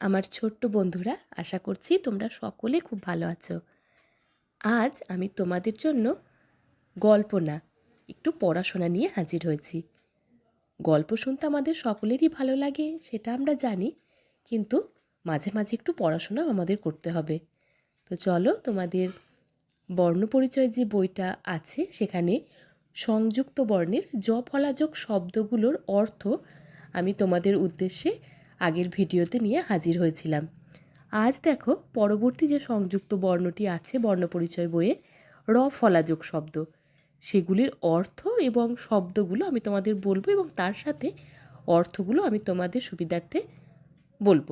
আমার ছোট্ট বন্ধুরা, আশা করছি তোমরা সকলে খুব ভালো আছো। আজ আমি তোমাদের জন্য গল্প না, একটু পড়াশোনা নিয়ে হাজির হয়েছি। গল্প শুনতে আমাদের সকলেরই ভালো লাগে, সেটা আমরা জানি, কিন্তু মাঝে মাঝে একটু পড়াশোনাও আমাদের করতে হবে। তো চলো, তোমাদের বর্ণপরিচয় যে বইটা আছে, সেখানে সংযুক্ত বর্ণের জ ফলাযোগ শব্দগুলোর অর্থ আমি তোমাদের উদ্দেশ্যে আগের ভিডিওতে নিয়ে হাজির হয়েছিলাম। আজ দেখো, পরবর্তী যে সংযুক্ত বর্ণটি আছে বর্ণপরিচয় বইয়ে, র ফলাযোগ শব্দ। সেগুলির অর্থ এবং শব্দগুলো আমি তোমাদের বলব এবং তার সাথে অর্থগুলো আমি তোমাদের সুবিধার্থে বলব,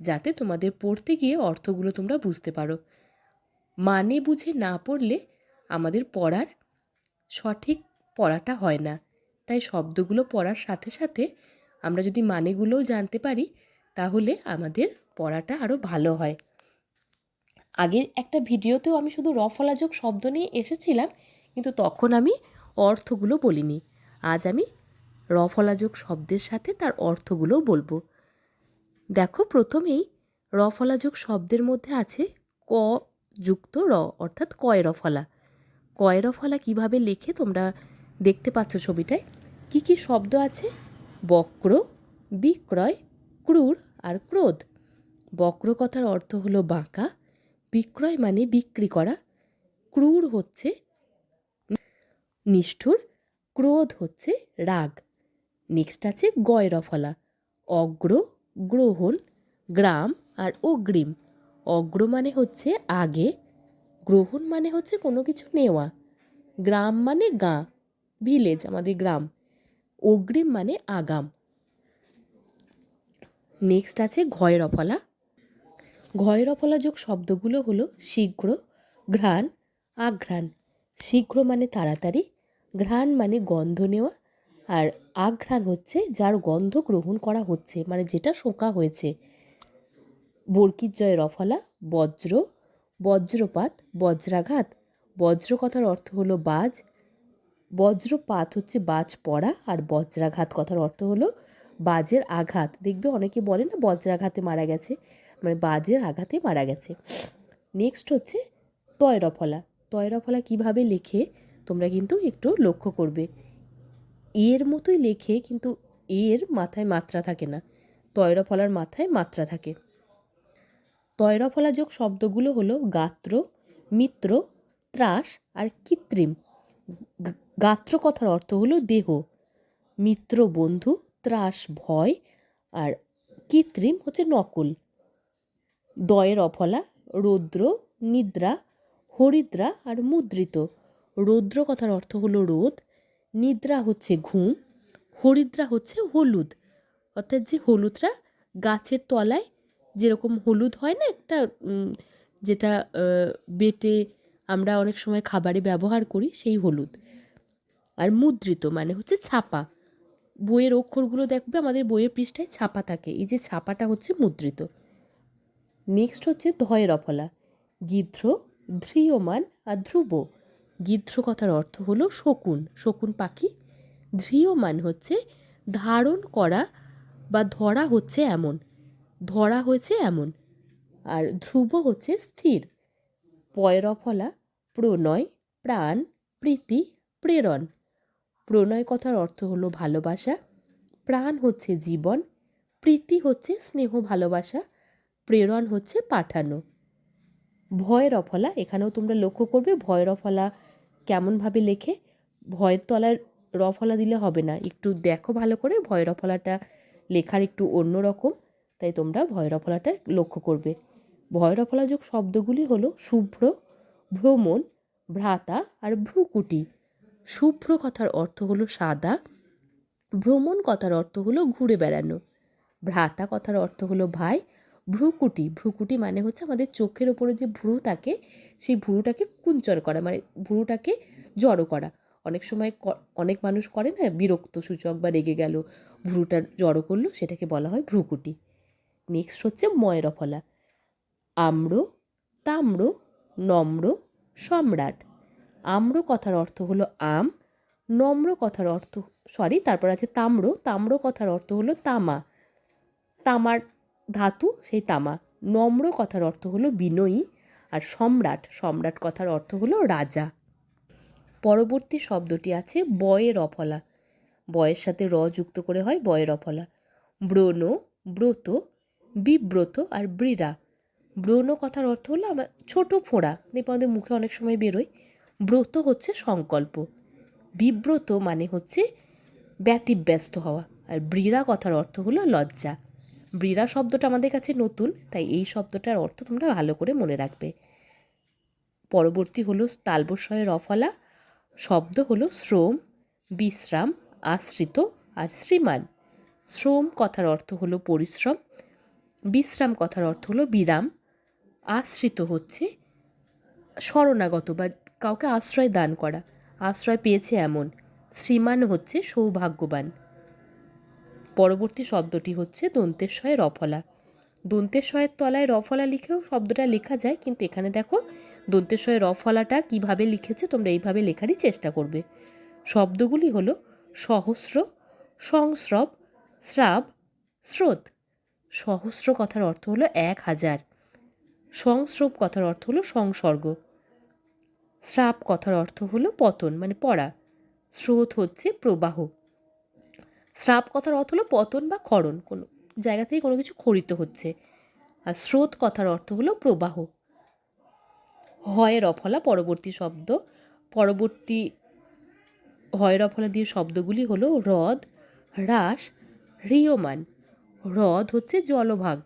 যাতে তোমাদের পড়তে গিয়ে অর্থগুলো তোমরা বুঝতে পারো। মানে বুঝে না পড়লে আমাদের পড়ার সঠিক পড়াটা হয় না। তাই শব্দগুলো পড়ার সাথে সাথে আমরা যদি মানেগুলোও জানতে পারি, তাহলে আমাদের পড়াটা আরও ভালো হয়। আগের একটা ভিডিওতেও আমি শুধু রফলাযোগ শব্দ নিয়ে এসেছিলাম, কিন্তু তখন আমি অর্থগুলো বলিনি। আজ আমি রফলাযোগ শব্দের সাথে তার অর্থগুলোও বলব। দেখো, প্রথমেই রফলাযোগ শব্দের মধ্যে আছে ক যুক্ত র, অর্থাৎ কয় রফলা কয় রফলা কীভাবে লেখে তোমরা দেখতে পাচ্ছ ছবিটায়? কি কি শব্দ আছে? বক্র, বিক্রয়, ক্রূর আর ক্রোধ। বক্র কথার অর্থ হলো বাঁকা, বিক্রয় মানে বিক্রি করা। ক্রূর হচ্ছে নিষ্ঠুর, ক্রোধ হচ্ছে রাগ। নেক্সট আছে গয়রফলা, অগ্র, গ্রহণ, গ্রাম আর অগ্রিম। অগ্র মানে হচ্ছে আগে, গ্রহণ মানে হচ্ছে কোনো কিছু নেওয়া। গ্রাম মানে গাঁ ভিলেজ আমাদের গ্রাম। অগ্রিম মানে আগাম। নেক্সট আছে ঘয়ের ঘয়রফলা। ঘয়রফলা যোগ শব্দগুলো হলো শীঘ্র, ঘ্রাণ, আঘ্রাণ। শীঘ্র মানে তাড়াতাড়ি, ঘ্রাণ মানে গন্ধ নেওয়া, আর আঘ্রাণ হচ্ছে যার গন্ধ গ্রহণ করা হচ্ছে মানে যেটা শোকা হয়েছে। বর্কির জয় রফলা বজ্র, বজ্রপাত, বজ্রাঘাত। বজ্র কথার অর্থ হলো বাজ বজ্রপাত হচ্ছে বাজ পড়া আর বজ্রাঘাত কথার অর্থ হলো বাজের আঘাত। দেখবে অনেকে বলে না বজ্রাঘাতে মারা গেছে? মানে বাজের আঘাতে মারা গেছে। নেক্সট হচ্ছে তয়রফলা তয়রফলা কীভাবে লেখে? তোমরা কিন্তু একটু লক্ষ্য করবে। এর মতোই লেখে কিন্তু এর মাথায় মাত্রা থাকে না। তয়রফলার মাথায় মাত্রা থাকে। তয়রফলাযোগ শব্দগুলো হলো গাত্র, মিত্র, ত্রাস আর কৃত্রিম। গাত্র কথার অর্থ হলো দেহ। মিত্র বন্ধু, ত্রাস, ভয় আর কৃত্রিম হচ্ছে নকল। দয়ের অফলা, রৌদ্র, নিদ্রা, হরিদ্রা আর মুদ্রিত। রৌদ্র কথার অর্থ হলো রোদ। নিদ্রা হচ্ছে ঘুম, হরিদ্রা হচ্ছে হলুদ। অর্থাৎ যে হলুদটা গাছের তলায় যেরকম হলুদ হয় না একটা যেটা বেটে আমরা অনেক সময় খাবারে ব্যবহার করি সেই হলুদ। আর মুদ্রিত মানে হচ্ছে ছাপা। বইয়ের অক্ষরগুলো দেখবে, আমাদের বইয়ের পৃষ্ঠায় ছাপা থাকে। এই যে ছাপাটা হচ্ছে মুদ্রিত। নেক্সট হচ্ছে ধয়ের অফলা গিধ্র ধ্রিয়মান আর ধ্রুব। গিধ্র কথার অর্থ হলো শকুন। শকুন পাখি। ধ্রিয়মান হচ্ছে ধারণ করা বা ধরা হচ্ছে এমন। ধরা হয়েছে এমন। আর ধ্রুব হচ্ছে স্থির। পয়রফলা, প্রণয়, প্রাণ, প্রীতি, প্রেরণ। প্রণয় কথার অর্থ হলো ভালোবাসা, প্রাণ হচ্ছে জীবন, প্রীতি হচ্ছে স্নেহ ভালোবাসা, প্রেরণ হচ্ছে পাঠানো। ভয়ের অফলা, এখানেও তোমরা লক্ষ্য করবে ভয়ের অফলা কেমনভাবে লেখে, ভয়ের তলায় রফলা দিলে হবে না, একটু দেখো ভালো করে ভয়ের অফলাটা লেখার একটু অন্য রকম, তাই তোমরা ভয়রফলাটা লক্ষ্য করবে। ভয়রফলাযোগ শব্দগুলি হলো শুভ্র, ভ্রমণ, ভ্রাতা আর ভ্রুকুটি। শুভ্র কথার অর্থ হলো সাদা, ভ্রমণ কথার অর্থ হলো ঘুরে বেড়ানো। ভ্রাতা কথার অর্থ হলো ভাই, ভ্রুকুটি। ভ্রুকুটি মানে হচ্ছে আমাদের চোখের ওপরে যে ভ্রু থাকে, সেই ভ্রুটাকে কুঞ্চন করা মানে ভ্রুটাকে জড়ো করা। অনেক সময় অনেক মানুষ করে না বিরক্ত সূচক বা রেগে গেল, ভ্রুটা জড়ো করল, সেটাকে বলা হয় ভ্রুকুটি। নেক্সট হচ্ছে ময়রফলা। আম্র, তাম্র, নম্র, সম্রাট। আম্র কথার অর্থ হলো আম, নম্র কথার অর্থ সরি তারপর আছে তাম্র তাম্র কথার অর্থ হলো তামা। তামার ধাতু, সেই তামা। নম্র কথার অর্থ হলো বিনয়ী, আর সম্রাট সম্রাট কথার অর্থ হলো রাজা। পরবর্তী শব্দটি আছে বয়ের অফলা। বয়ের সাথে র যুক্ত করে হয় বয়ের অফলা। ব্রণ, ব্রত, বিব্রত, আর ব্রীড়া ব্রণ কথার অর্থ হলো আমার ছোটো ফোঁড়া আমাদের মুখে অনেক সময় বেরোয়। ব্রত হচ্ছে সংকল্প। বিব্রত মানে হচ্ছে ব্যতিব্যস্ত হওয়া। আর ব্রীড়া কথার অর্থ হলো লজ্জা। ব্রীড়া শব্দটা আমাদের কাছে নতুন, তাই এই শব্দটার অর্থ তোমরা ভালো করে মনে রাখবে। পরবর্তী হলো তালবস্বয়ের অফলা, শব্দ হলো শ্রম, বিশ্রাম, আশ্রিত আর শ্রীমান। শ্রম কথার অর্থ হলো পরিশ্রম, বিশ্রাম কথার অর্থ হলো বিরাম। আশ্রিত হচ্ছে শরণাগত বা কাউকে আশ্রয় দান করা। আশ্রয় পেয়েছে এমন। শ্রীমান হচ্ছে সৌভাগ্যবান। পরবর্তী শব্দটি হচ্ছে দন্তেশ্বয়ের রফলা দন্তেশ্বয়ের তলায় রফলা লিখেও শব্দটা লেখা যায়, কিন্তু এখানে দেখো দন্তেশ্বয়ের রফলাটা কীভাবে লিখেছে তোমরা এইভাবে লেখারই চেষ্টা করবে। শব্দগুলি হলো সহস্র, সংস্রব শ্রাব স্রোত। সহস্র কথার অর্থ হলো এক হাজার। সংস্রব কথার অর্থ হলো সংসর্গ। শ্রাপ কথার অর্থ হলো পতন মানে পড়া। স্রোত হচ্ছে প্রবাহ। শ্রাপ কথার অর্থ হলো পতন বা ক্ষরণ, কোনো জায়গা থেকে কোনো কিছু খরিত হচ্ছে। আর স্রোত কথার অর্থ হলো প্রবাহ। হয়ের অফলা পরবর্তী শব্দ। পরবর্তী হয়ের অফলা দিয়ে শব্দগুলি হলো হ্রদ, হ্রাস, হ্রিয়মান। হ্রদ হচ্ছে জলভাগ।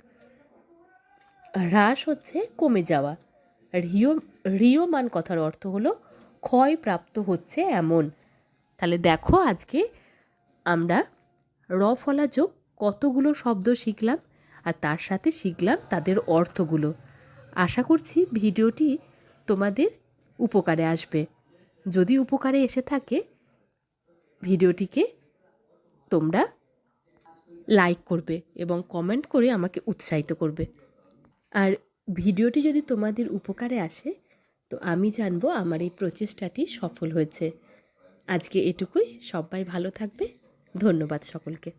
হ্রাস হচ্ছে কমে যাওয়া। রিও রিয়মান কথার অর্থ হলো ক্ষয়প্রাপ্ত হচ্ছে এমন। তাহলে দেখো আজকে আমরা র ফলা যোগ কতগুলো শব্দ শিখলাম, আর তার সাথে শিখলাম তাদের অর্থগুলো। আশা করছি ভিডিওটি তোমাদের উপকারে আসবে। যদি উপকারে এসে থাকে, ভিডিওটিকে তোমরা লাইক করবে এবং কমেন্ট করে আমাকে উৎসাহিত করবে। আর ভিডিওটি যদি তোমাদের উপকারে আসে, তো আমি জানব আমার এই প্রচেষ্টাটি সফল হয়েছে। আজকে এটুকুই, সবাই ভালো থাকবে, ধন্যবাদ সকলকে।